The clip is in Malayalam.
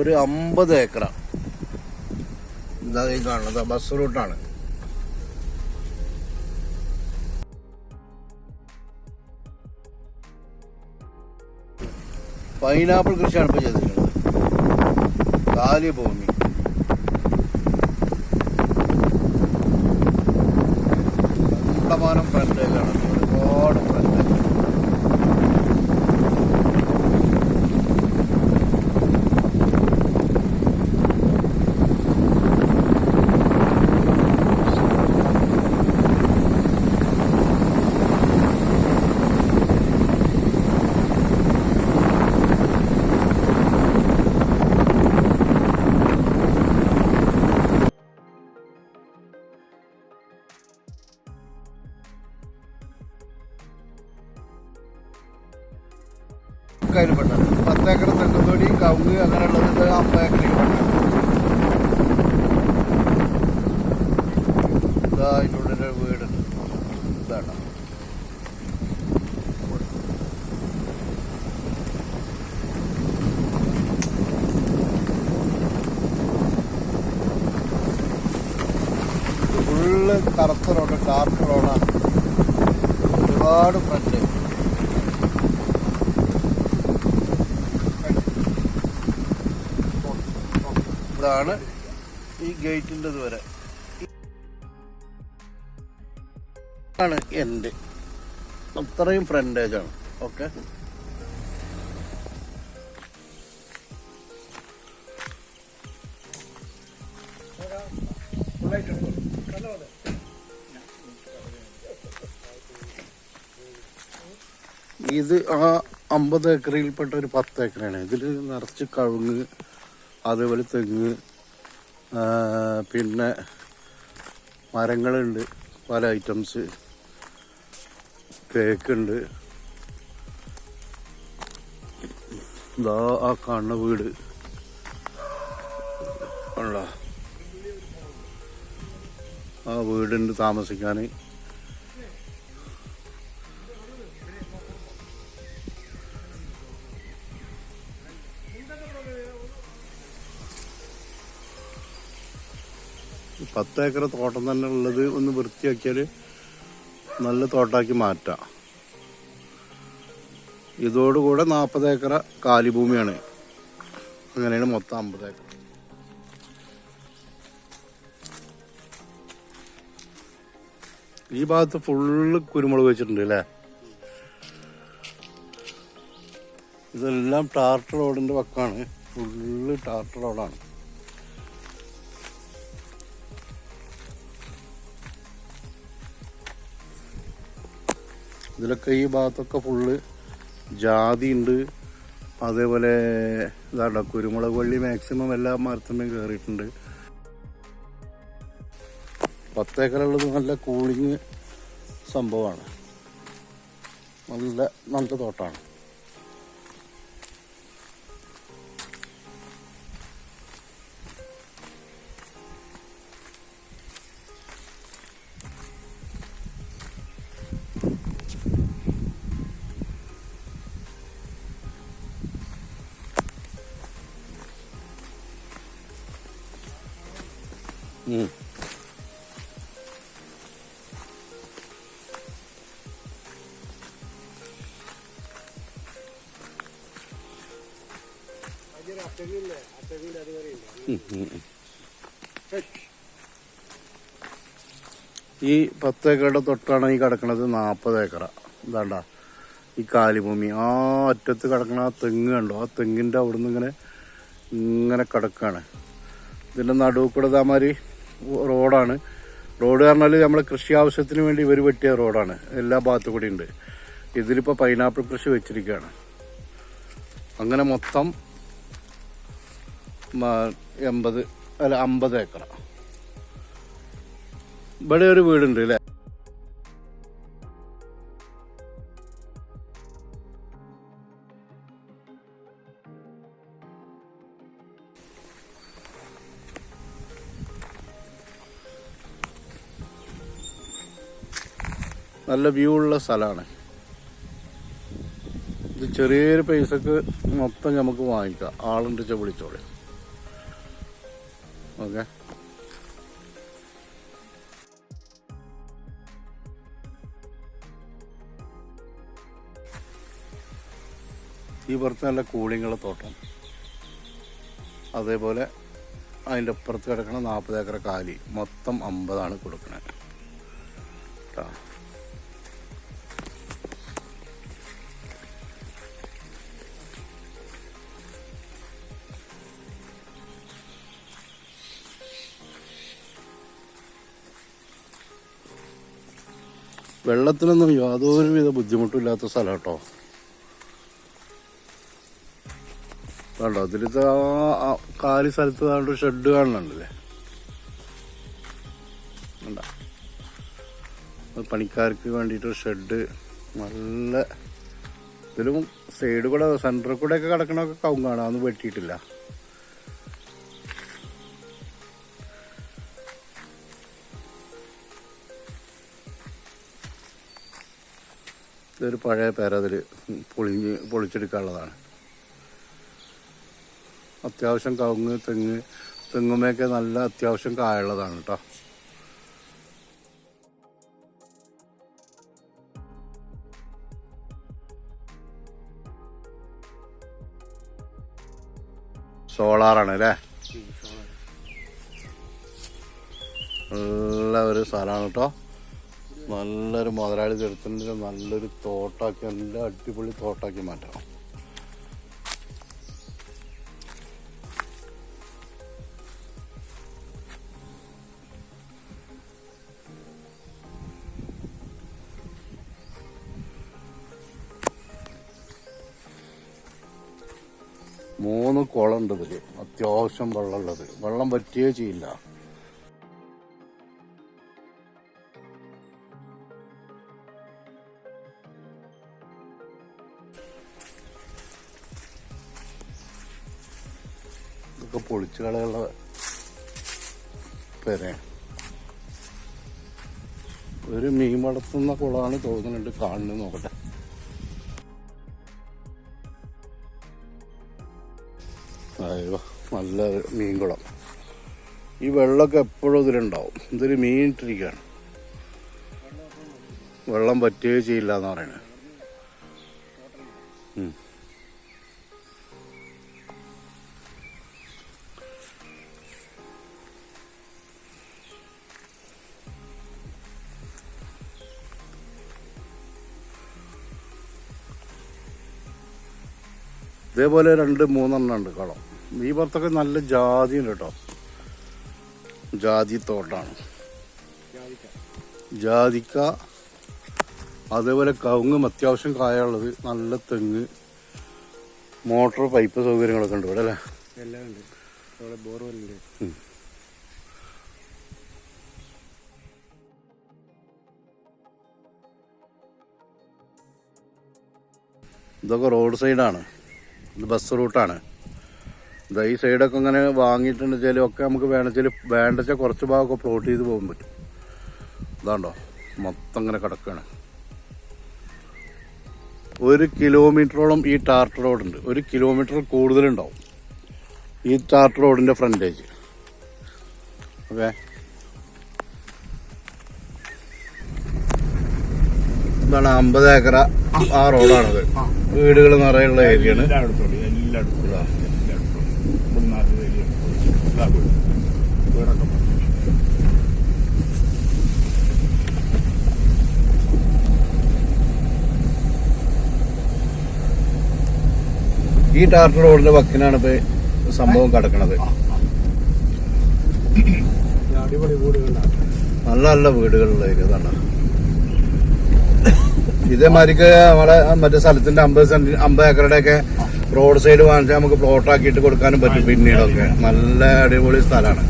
ഒരു അമ്പത് ഏക്കർ ഇതാ ഈ കാണുന്നത്. ബസ് റൂട്ടാണ്. പൈനാപ്പിൾ കൃഷിയാണ് ഇപ്പോൾ ചെയ്തിട്ടുള്ളത് കാലി ഭൂമി ഒരുപാട് ഫ്രണ്ട് ഇതാണ് ഈ ഗേറ്റിന്റെ ഇതുവരെ ആണ് എന്റെ. അത്രയും ഫ്രണ്ടേജാണ് ഓക്കെ ഇത് ആ അമ്പത് ഏക്കറിൽപ്പെട്ട ഒരു പത്ത് ഏക്കറാണ്. ഇതിൽ നിറച്ച് കഴുങ്ങ് അതേപോലെ തെങ്ങ് പിന്നെ മരങ്ങളുണ്ട്. പല ഐറ്റംസ്. കേക്കുണ്ട്. ഇതാ ആ കാണുന്ന വീട്. ഉള്ള. ആ വീടുണ്ട് താമസിക്കാൻ പത്ത് ഏക്കർ തോട്ടം തന്നെ ഉള്ളത് ഒന്ന് വൃത്തിയാക്കിയാൽ നല്ല തോട്ടാക്കി മാറ്റാം. ഇതോടുകൂടെ നാൽപ്പത് ഏക്കർ കാലിഭൂമിയാണ്. അങ്ങനെയാണ് മൊത്തം അമ്പത് ഏക്കർ. ഈ ഭാഗത്ത് ഫുള്ള് കുരുമുളക് വെച്ചിട്ടുണ്ട് അല്ലേ? ഇതെല്ലാം ടാർട്ട് റോഡിന്റെ പക്കാണ് ഫുള്ള് ടാർട്ട് റോഡാണ്. ഇതിലൊക്കെ ഈ ഭാഗത്തൊക്കെ ഫുള്ള് ജാതി ഉണ്ട് അതേപോലെ ഇതാണ്ട കുരുമുളക് വള്ളി മാക്സിമം എല്ലാ മരത്തുമ്മയും കയറിയിട്ടുണ്ട് പത്തേക്കറുള്ളത് നല്ല കൂളിങ് സംഭവമാണ്. നല്ല നല്ല തോട്ടാണ്. ഈ പത്ത് ഏക്കറുടെ തൊട്ടാണ് ഈ കിടക്കണത് നാൽപ്പത് ഏക്കറ. ഇതാണ്ട. ഈ കാലിഭൂമി. ആ അറ്റത്ത് കിടക്കണ ആ തെങ്ങ് കണ്ടോ? ആ തെങ്ങിന്റെ അവിടുന്ന് ഇങ്ങനെ ഇങ്ങനെ കിടക്കാണ്. ഇതിന്റെ നടുവ് ഇതാമാതിരി റോഡാണ്. റോഡ് പറഞ്ഞാൽ നമ്മളെ കൃഷി ആവശ്യത്തിന് വേണ്ടി ഇവർ വെട്ടിയ റോഡാണ്. എല്ലാ ഭാഗത്തു കൂടി ഉണ്ട്. ഇതിലിപ്പോൾ പൈനാപ്പിൾ കൃഷി വെച്ചിരിക്കുകയാണ് അങ്ങനെ മൊത്തം എൺപത് അല്ല അമ്പത് ഏക്കർ ഇവിടെ ഒരു വീടുണ്ട് അല്ലേ നല്ല വ്യൂ ഉള്ള സ്ഥലമാണ് ഇത് ചെറിയൊരു പൈസക്ക് മൊത്തം നമുക്ക് വാങ്ങിക്കാം. ആളുണ്ടിച്ച് വിളിച്ചോളൂ. ഈ പുറത്ത് നല്ല കൂളിങ്ങുള്ള തോട്ടം. അതേപോലെ അതിന്റെ അപ്പുറത്ത് കിടക്കണ നാൽപ്പത് ഏക്കർ കാലി. മൊത്തം അമ്പതാണ് കൊടുക്കണത് കേട്ടോ വെള്ളത്തിനൊന്നും യാതൊരുവിധ ബുദ്ധിമുട്ടില്ലാത്ത സ്ഥലം കേട്ടോ. കണ്ടോ? അതിലത്തെ ആ കാലി സ്ഥലത്ത് താണ്ട് ഷെഡ് കാണുന്നുണ്ടല്ലേ? പണിക്കാർക്ക് വേണ്ടിയിട്ട് ഷെഡ് നല്ല ഇതിലും സൈഡ് കൂടെ സെന്ററിൽ കൂടെ ഒക്കെ കിടക്കണൊക്കെ കവുങ്ങാണ് അതൊന്നും വെട്ടിയിട്ടില്ല. ഇതൊരു പഴയ പേര പൊളിഞ്ഞ് പൊളിച്ചെടുക്കാനുള്ളതാണ്. അത്യാവശ്യം കവുങ്ങ് തെങ്ങ് തെങ്ങുമൊക്കെ നല്ല അത്യാവശ്യം കായുള്ളതാണ് കേട്ടോ. സോളാറാണ് അല്ലേ? നല്ല ഒരു സ്ഥലമാണ് കേട്ടോ. നല്ലൊരു മുതലാളി തീർത്തിന്റെ നല്ലൊരു തോട്ടാക്കി നല്ല അടിപൊളി തോട്ടാക്കി മാറ്റണം മൂന്ന് കുളം ഉണ്ട് ഇതിൽ അത്യാവശ്യം വെള്ളമുള്ളത്. വെള്ളം പറ്റുകയേ ചെയ്യില്ല. ഇതൊക്കെ പൊളിച്ചു കളയുള്ള പെര. ഒരു മീൻ വളർത്തുന്ന കുളമാണ് തോന്നുന്നുണ്ട് കാണുന്നത് നോക്കട്ടെ. നല്ല മീൻകുളം. ഈ വെള്ളമൊക്കെ എപ്പോഴും ഇതിലുണ്ടാവും. ഇതൊരു മീൻ ഇട്ടിരിക്കുകയാണ് വെള്ളം പറ്റുകയോ ചെയ്യില്ല എന്ന് ഉം. ഇതേപോലെ രണ്ട് മൂന്നെണ്ണം ഉണ്ട് കളം. ഈ പുറത്തൊക്കെ നല്ല ജാതി ഉണ്ട് കേട്ടോ. ജാതി തോട്ടാണ്. ജാതിക്ക അതേപോലെ കവുങ്ങും അത്യാവശ്യം കായുള്ളത് നല്ല തെങ്ങ് മോട്ടോർ പൈപ്പ് സൗകര്യങ്ങളൊക്കെ ഉണ്ട് ഇവിടെ അല്ലേ? എല്ലാം ഉണ്ട്. അവിടെ ബോർവെല്ലുണ്ട് ഇതൊക്കെ റോഡ് സൈഡാണ്. ഇത് ബസ് റൂട്ടാണ്. ഇതാ ഈ സൈഡൊക്കെ ഇങ്ങനെ വാങ്ങിയിട്ടുണ്ട് വെച്ചാൽ ഒക്കെ നമുക്ക് വേണമെച്ചാൽ വേണ്ട വെച്ചാൽ കുറച്ച് ഭാഗമൊക്കെ പ്ലോട്ട് ചെയ്ത് പോകാൻ പറ്റും. ഇതാണ്ടോ? മൊത്തം ഇങ്ങനെ കിടക്കുകയാണ് ഒരു കിലോമീറ്ററോളം ഈ ടാർട്ട് റോഡുണ്ട് ഒരു കിലോമീറ്റർ കൂടുതലുണ്ടാവും. ഈ ടാർട്ട് റോഡിന്റെ ഫ്രണ്ടേജ് ഓക്കെ? ഇതാണ് അമ്പത് ഏക്കറ ആ റോഡാണത് വീടുകൾ നിറയുള്ള ഏരിയയാണ് എല്ലായിടത്തും ഇതാ വീട് വീടൊക്കെ പണിഞ്ഞു. ഈ ടാർ റോഡിന്റെ വക്കിനാണ് ഇപ്പൊ സംഭവം കിടക്കണത് ഇത് നല്ല നല്ല ഏരിയ ഇതാണ് ഇതേമാതിരിക്ക് നമ്മളെ മറ്റേ സ്ഥലത്തിന്റെ അമ്പത് സെന്റ് അമ്പത് ഏക്കറുടെ ഒക്കെ റോഡ് സൈഡ് വാങ്ങിച്ചാൽ നമുക്ക് പ്ലോട്ട് ആക്കിയിട്ട് കൊടുക്കാനും പറ്റും. പിന്നീടൊക്കെ. നല്ല അടിപൊളി സ്ഥലമാണ്